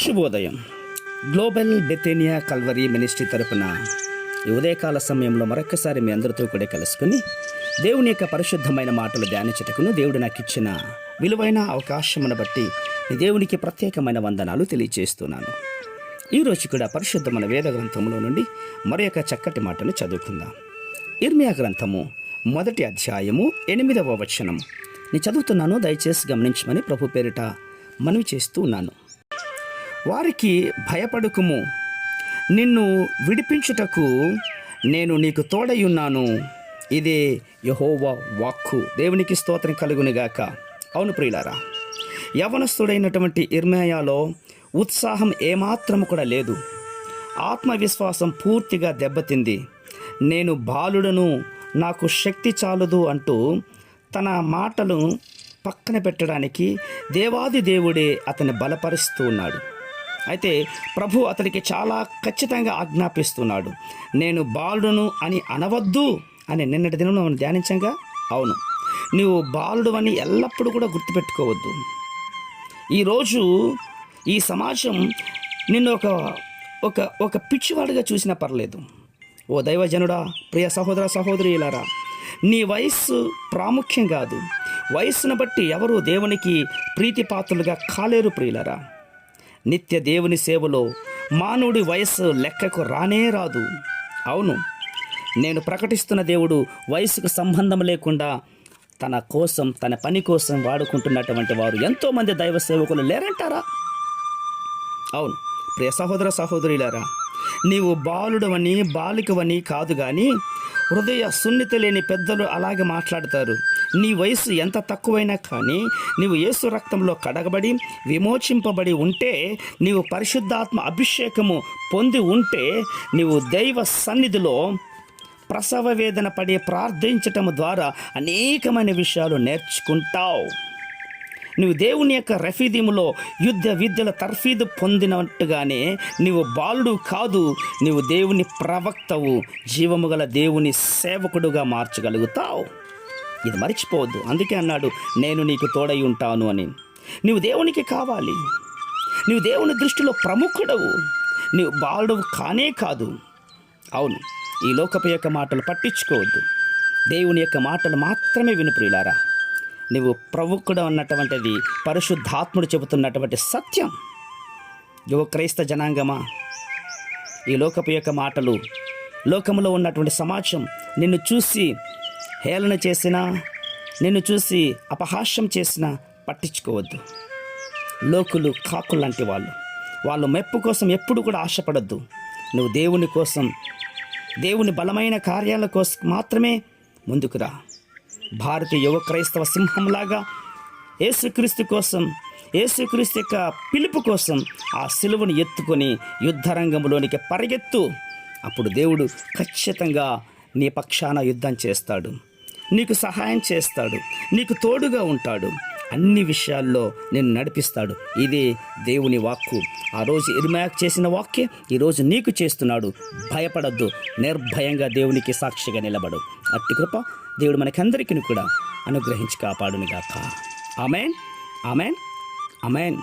శుభోదయం. Global బెతేనియా Calvary ministry తరపున ఈ ఉదయకాల సమయంలో మరొకసారి మీ అందరితో కూడా కలుసుకుని దేవుని యొక్క పరిశుద్ధమైన మాటలు ధ్యానించటకును దేవుడు నాకు ఇచ్చిన విలువైన అవకాశమును బట్టి దేవునికి ప్రత్యేకమైన వందనాలు తెలియజేస్తున్నాను ఈరోజు కూడా పరిశుద్ధమైన వేద గ్రంథంలో నుండి మరి చక్కటి మాటను చదువుకుందాం. ఇర్మియా గ్రంథము మొదటి అధ్యాయము ఎనిమిదవ వచనం. నేను చదువుతున్నాను దయచేసి గమనించమని ప్రభు పేరిట మనవి చేస్తూ ఉన్నాను. వారికి భయపడుకుము. నిన్ను విడిపించుటకు నేను నీకు తోడయున్నాను ఇదే యహోవా వాక్కు. దేవునికి స్తోత్రం కలుగునిగాక అవును ప్రియులారా యవనస్తుడైనటువంటి ఇర్మయాలో ఉత్సాహం ఏమాత్రం కూడా లేదు. ఆత్మవిశ్వాసం పూర్తిగా దెబ్బతింది. నేను బాలుడను నాకు శక్తి చాలదు అంటూ తన మాటలు పక్కన పెట్టడానికి దేవాది దేవుడే అతన్ని బలపరుస్తూ ఉన్నాడు. అయితే ప్రభు అతనికి చాలా ఖచ్చితంగా ఆజ్ఞాపిస్తున్నాడు. నేను బాలుడును అని అనవద్దు అని నిన్నటి దినం మనం ధ్యానించంగా? అవును. నీవు బాలుడు అని ఎల్లప్పుడూ కూడా గుర్తుపెట్టుకోవద్దు. ఈరోజు ఈ సమాజం నిన్ను ఒక ఒక ఒక పిచ్చివాడిగా చూసినా పర్లేదు. ఓ దైవజనుడా ప్రియ సహోదర సహోదరులారా నీ వయస్సు ప్రాముఖ్యం కాదు. వయస్సును బట్టి ఎవరు దేవునికి ప్రీతిపాత్రులుగా కాలేరు ప్రియులరా. నిత్య దేవుని సేవలో మానవుడి వయస్సు లెక్కకు రానే రాదు. అవును నేను ప్రకటిస్తున్న దేవుడు వయసుకు సంబంధం లేకుండా తన కోసం తన పని కోసం వాడుకుంటున్నటువంటి వారు ఎంతోమంది దైవ సేవకులు లేరంటారా? అవును ప్రియ సహోదర సహోదరులారా నీవు బాలుడవని బాలికవని కాదు కానీ హృదయ సున్నిత లేని పెద్దలు అలాగే మాట్లాడతారు. నీ వయసు ఎంత తక్కువైనా కానీ నీవు యేసు రక్తంలో కడగబడి విమోచింపబడి ఉంటే నీవు పరిశుద్ధాత్మ అభిషేకము పొంది ఉంటే నీవు దైవ సన్నిధిలో ప్రసవ వేదన పడి ప్రార్థించటం ద్వారా అనేకమైన విషయాలు నేర్చుకుంటావు. నువ్వు దేవుని యొక్క రఫీదీములో యుద్ధ విద్యల తర్ఫీదు పొందినట్టుగానే నీవు బాలుడు కాదు నీవు దేవుని ప్రవక్తవు జీవము గల దేవుని సేవకుడుగా మార్చగలుగుతావు. ఇది మర్చిపోవద్దు. అందుకే అన్నాడు నేను నీకు తోడై ఉంటాను అని. నీవు దేవునికి కావాలి. నీవు దేవుని దృష్టిలో ప్రముఖుడవు. నీవు బాలుడు కానే కాదు. అవును ఈ లోకపు యొక్క మాటలు పట్టించుకోవద్దు. దేవుని యొక్క మాటలు మాత్రమే విను ప్రియులారా. నువ్వు ప్రముఖుడు అన్నటువంటిది పరిశుద్ధాత్ముడు చెబుతున్నటువంటి సత్యం. యువ క్రైస్త జనాంగమా. ఈ లోకపు యొక్క మాటలు లోకంలో ఉన్నటువంటి సమాజం నిన్ను చూసి హేళన చేసినా నిన్ను చూసి అపహాస్యం చేసినా పట్టించుకోవద్దు. లోకులు కాకులు లాంటి వాళ్ళు. వాళ్ళు మెప్పు కోసం ఎప్పుడు కూడా ఆశపడద్దు. నువ్వు దేవుని కోసం దేవుని బలమైన కార్యాల కోసం మాత్రమే ముందుకు రా. భారతీయ యువ క్రైస్తవ సింహంలాగా యేసుక్రీస్తు కోసం యేసుక్రీస్తు యొక్క పిలుపు కోసం ఆ సిలువను ఎత్తుకొని యుద్ధరంగంలోనికి పరిగెత్తు. అప్పుడు దేవుడు ఖచ్చితంగా నీ పక్షాన యుద్ధం చేస్తాడు. నీకు సహాయం చేస్తాడు నీకు తోడుగా ఉంటాడు. అన్ని విషయాల్లో నేను నడిపిస్తాడు. ఇదే దేవుని వాక్కు. ఆ రోజు ఇర్మాక్ చేసిన వాక్యే ఈరోజు నీకు చేస్తున్నాడు. భయపడద్దు నిర్భయంగా దేవునికి సాక్షిగా నిలబడు. అట్టి కృప దేవుడు మనకందరికీ కూడా అనుగ్రహించి కాపాడునిగాక. Amen amen amen.